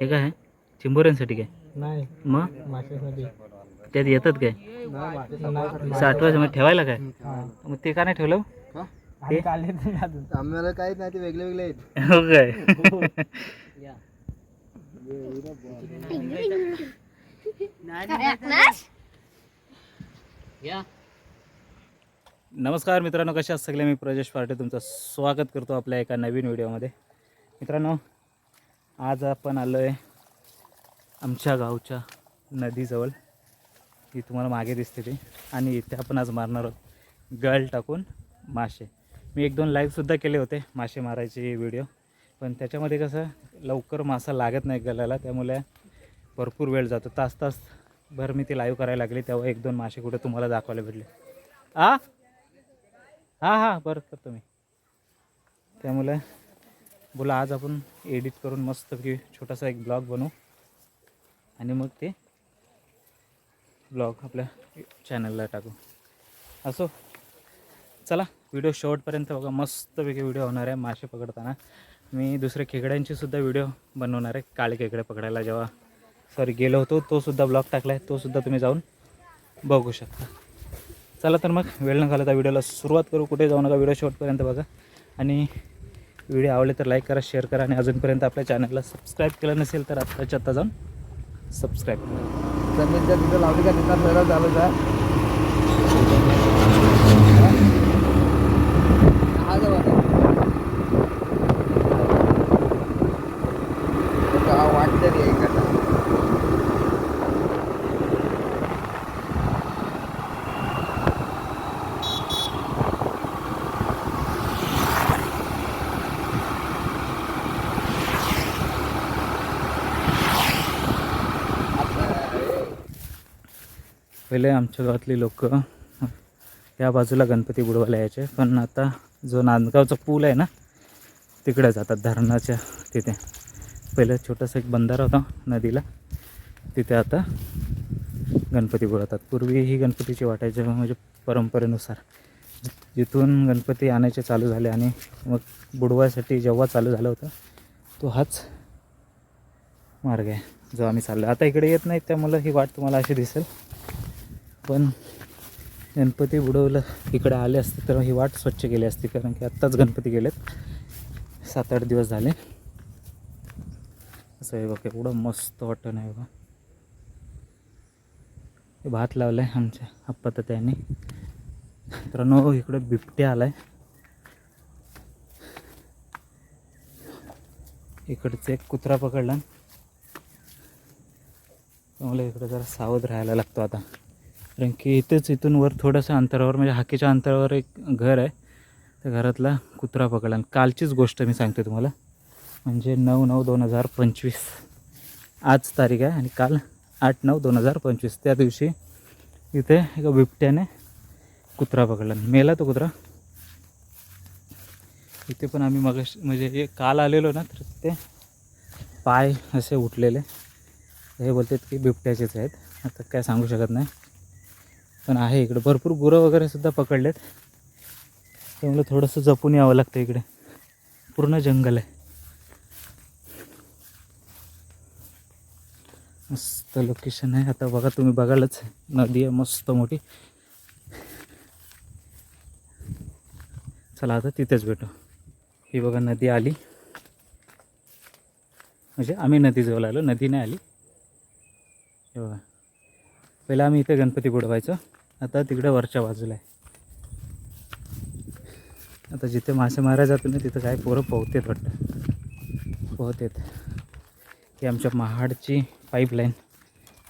हे काय? आहे चिंबोऱ्यांसाठी काय? नाही. मग? माशासाठी. त्यात येतात काय? साठवायचं मग ठेवायला काय? हा. मग ते का नाही ठेवलं? अजून. आम्हाला काहीच नाही ते वेगळे वेगळे आहेत. हो काय? नमस्कार मित्रांनो कशा सगळे? मी प्रजेश पार्टे तुमचं स्वागत करतो आपल्या एका नवीन व्हिडिओमध्ये. मित्रांनो आज आपण आलो आहे आमच्या गावच्या नदीजवळ. ही तुम्हाला मागे दिसते ती. आणि इथे आपण आज मारणार आहोत गळ टाकून मासे. मी एक दोन लाईव्हसुद्धा केले होते मासे मारायचे व्हिडिओ पण त्याच्यामध्ये कसं लवकर मासा लागत नाही गळाला त्यामुळे भरपूर वेळ जातो. तास तास भर मी ती लाईव्ह करायला लागली तेव्हा एक दोन मासे कुठे तुम्हाला दाखवायला भेटले. आ? हां हां बरं करतो मी. त्यामुळे बोला आज आपण एडिट करून मस्तपैकी छोटासा एक ब्लॉग बनवू. आणि मग ते ब्लॉग आपल्या चॅनलला टाकू. असो. चला व्हिडिओ शेवटपर्यंत बघा. मस्तपैकी व्हिडिओ होणार आहे मासे पकडताना. मी दुसऱ्या खेकड्यांची सुद्धा व्हिडिओ बनवणार आहे. काळे खेकडे पकडायला जेव्हा सॉरी गेलो होतो तो सुद्धा ब्लॉग टाकला आहे तो सुद्धा तुम्ही जाऊन बघू शकता. चला तर मग वेळ न घालता व्हिडिओला सुरुवात करू. कुठे जाऊ नका व्हिडिओ शेवटपर्यंत बघा. आणि व्हिडिओ आवडले तर लाईक करा शेअर करा आणि अजूनपर्यंत आपल्या चॅनलला सबस्क्राईब केलं नसेल तर आत्ताच्या आत्ता जाऊन सबस्क्राईब करा. जमीनच्या तिथं लावली का? तिथं सरळ चालू का आज वाटतं रे एखादा पहिले आमच्या गावातली लोक या बाजूला गणपती बुडवायला यायचे. पण आता जो नांदगावचा पूल आहे ना तिकडे जातात धरणाच्या तिथे. पहिलं छोटंसं एक बंधारा होता नदीला. तिथे आता गणपती बुडवतात. पूर्वी ही गणपतीची वाटायची म्हणजे परंपरेनुसार. जिथून गणपती आणायचे चालू झाले आणि मग बुडवायसाठी जेव्हा चालू झालं होतं तो हाच मार्ग आहे जो आम्ही चाललो आता इकडे येत नाही त्यामुळं ही वाट तुम्हाला अशी दिसेल. पण गणपती बुडवलं इकडे आले असते तर ही वाट स्वच्छ केली असती कारण की आत्ताच गणपती गेलेत. सात आठ दिवस झाले. असं आहे बघा एवढं मस्त वाटतं नाही बघा. हे भात लावलं आहे आमच्या आप्पा तर त्याने मित्रांनो इकडे बिबट्या आला आहे इकडचं एक कुत्रा पकडला. त्यामुळे इकडे जरा सावध राहायला लागतो आता. कारण की इथेच इथून वर थोडंसं अंतरावर म्हणजे हाकीच्या अंतरावर एक घर आहे. त्या घरातला कुत्रा पकडला. आणि कालचीच गोष्ट मी सांगते तुम्हाला. म्हणजे नऊ नऊ दोन हजार पंचवीस. आज तारीख आहे आणि काल आठ नऊ दोन हजार पंचवीस. त्या दिवशी इथे एका बिबट्याने कुत्रा पकडला. मेला तो कुत्रा. इथे पण आम्ही मग म्हणजे हे काल आलेलो ना तर ते पाय असे उठलेले. हे बोलतात की बिबट्याचेच आहेत. आता काय सांगू शकत नाही. पण आहे इकडे. भरपूर गुरं वगैरे सुद्धा पकडलेत. त्यामुळे थोडंसं जपून यावं लागतं इकडे. पूर्ण जंगल आहे. मस्त लोकेशन आहे. आता बघा तुम्ही बघालच. नदी आहे मस्त मोठी. चला आता तिथेच भेटू. ही बघा नदी आली. म्हणजे आम्ही नदीजवळ आलो. नदी नाही आली. हे बघा. पहिला आम्ही इथे गणपती बुडवायचो. आता तिकडे वरच्या बाजूला आहे. आता जिथे मासे मारायला जातो ना तिथं काय पोरं पोहतेत वाटतं. पोहतेत. ही आमच्या महाडची पाईपलाईन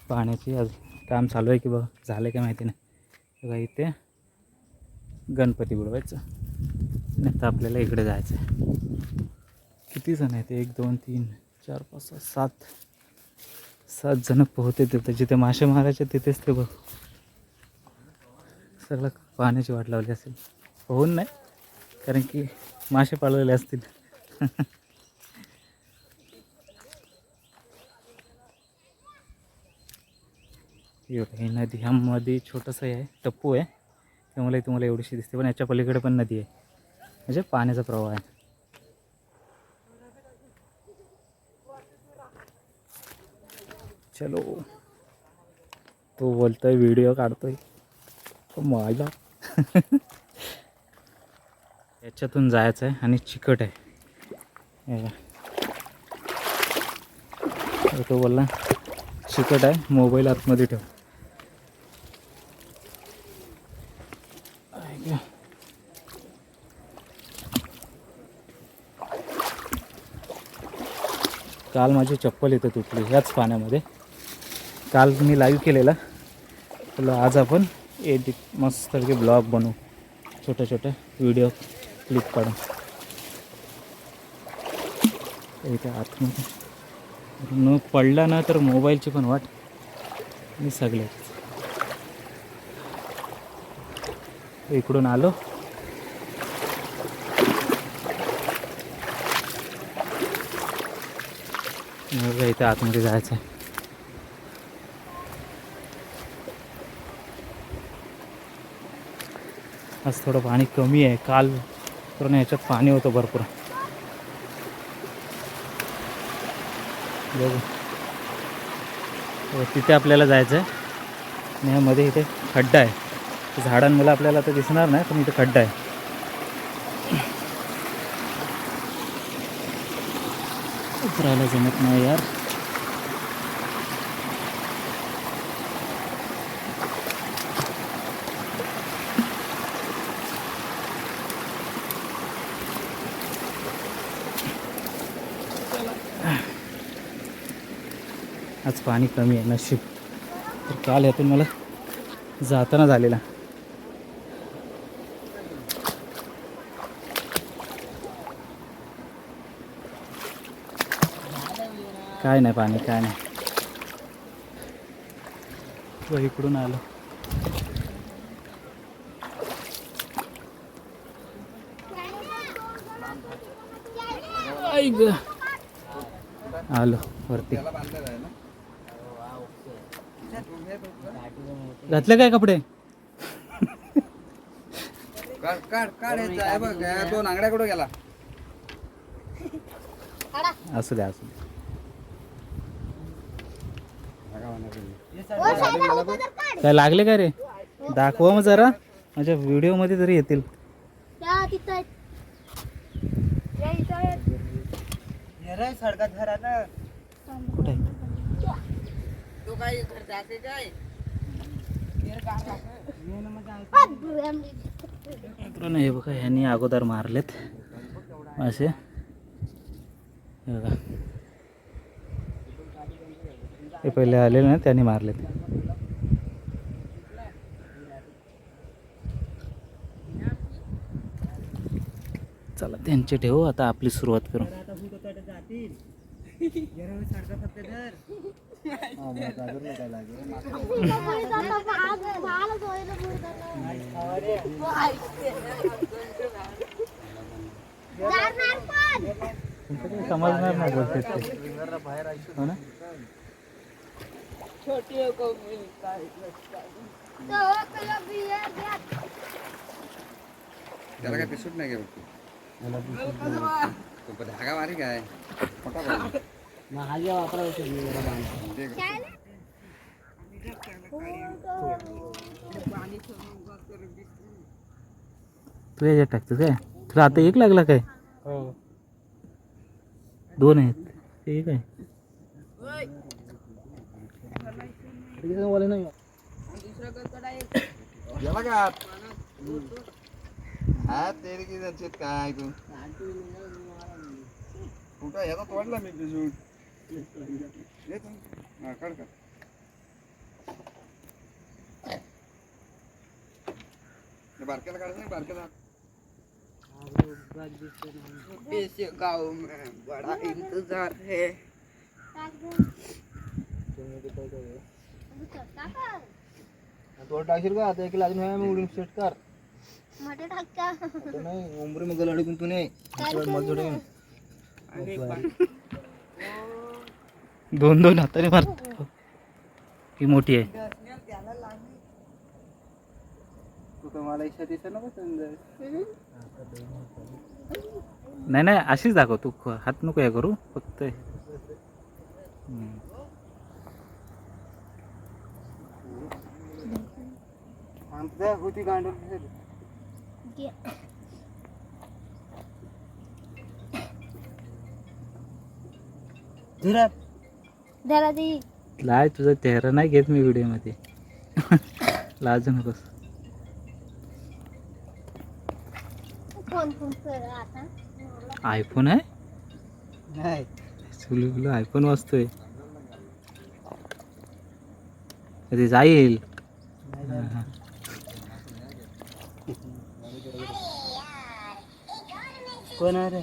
पाण्याची आज काम चालू आहे की बघ झालं आहे काय माहिती नाही. बघा इथे गणपती बुडवायचं. नाही तर आपल्याला इकडे जायचं आहे. किती जण आहेत? एक दोन तीन चार पाच सहा सात. सात जण पोहते तिथं. जिथे मासे मारायचे तिथेच ते बघ. सगळं पाण्याची वाट लावली असेल. होऊन नाही कारण की मासे पाळलेले असतील. ही ही नदी ह्यामध्ये छोटंसं आहे टप्पू आहे. त्यामुळे तुम्हाला एवढीशी दिसते पण याच्या पलीकडे पण नदी आहे. म्हणजे पाण्याचा प्रवाह आहे. चलो. तो बोलतोय व्हिडिओ काढतोय. माझा याच्यातून जायचं आहे आणि चिकट आहे. तो बोलला चिकट आहे मोबाईल आतमध्ये ठेव. काल माझी चप्पल इथं तुटली ह्याच पाण्यामध्ये. काल मी लाईव्ह केलेला. तर आज आपण एडिट मस्त ब्लॉग बनू। छोट्या छोट्या व्हिडिओ क्लिप काढून इथे आतमध्ये न पडला ना तर मोबाईलची पण वाट मी सगळे. इकडून आलो. इथे आतमध्ये जायचं आहे आज थोडं पाणी कमी आहे. काल पूर्ण ह्याच्यात पाणी होतं भरपूर. बघू. हो, तिथे आपल्याला जायचं आहे. आणि ह्यामध्ये इथे खड्डा आहे. झाडांमुळे आपल्याला आता दिसणार नाही पण इथे खड्डा आहे. उतरायला जमत नाही यार. पाणी कमी आहे नशीब. तर काल ह्यातून मला जाताना झालेला. काय नाही पाणी काय नाही. व इकडून आलो. ग. आलो वरती त्याला बांधलेलं आहे ना घातले काय कपडे? दोन आंगड्या कुठं गेला? असू द्या असू द्या. काय लागले काय रे? दाखवा मग जरा. माझ्या व्हिडिओमध्ये तरी येतील. कुठे तू काय घर जाते काय? आ, बुऱ्यामली. मित्रांनो हे बघा ह्यांनी अगोदर मारलेत. असे. हे बघा. हे पहिले आलेले ना त्यांनी मारलेत. चला त्यांचे ठेवू आता आपली सुरुवात करू. आता भाग- भाग जोयला बुरदाना. जाणार पण. तुमचं काही समजणार नाही बोलते ते हो ना तो तुला बिया द्या. त्याला काय पिसूट नाही घेऊ तो धागा मारी काय मोठा पाहिजे. दे गं. काय ना? तू याच्यात टाकतो काय तुला आता एक लागला काय दोन आहेत एक आहे आत? हा ते की त्याच्यात काय तू कुठं याचा तोडला मी पिसूट ये तू. हा, काढ काढ. ते बारक्याला काढायचं नाही बारक्याला गाव में बड़ा इंतजार है टाक दे. टाका. तो टाकशील का आता एक लाजून आहे मी उडून सेट कर मोठे टाका. आता नाही उमरी मग गलाडी तू नाही मग जोडे दोन दोन हाताने मारत. ही मोठी आहे. नाही नाही अशीच दाखव तू. हात नको या करू फक्त होती धरा ती. लाय तुझा चेहरा नाही घेत मी व्हिडिओमध्ये. लाजू नकोस. फोन फोन कर आता. आयफोन आहे? नाही. सुलू आयफोन वाचतोय ते जाईल? हा, हा. कोण आहे रे?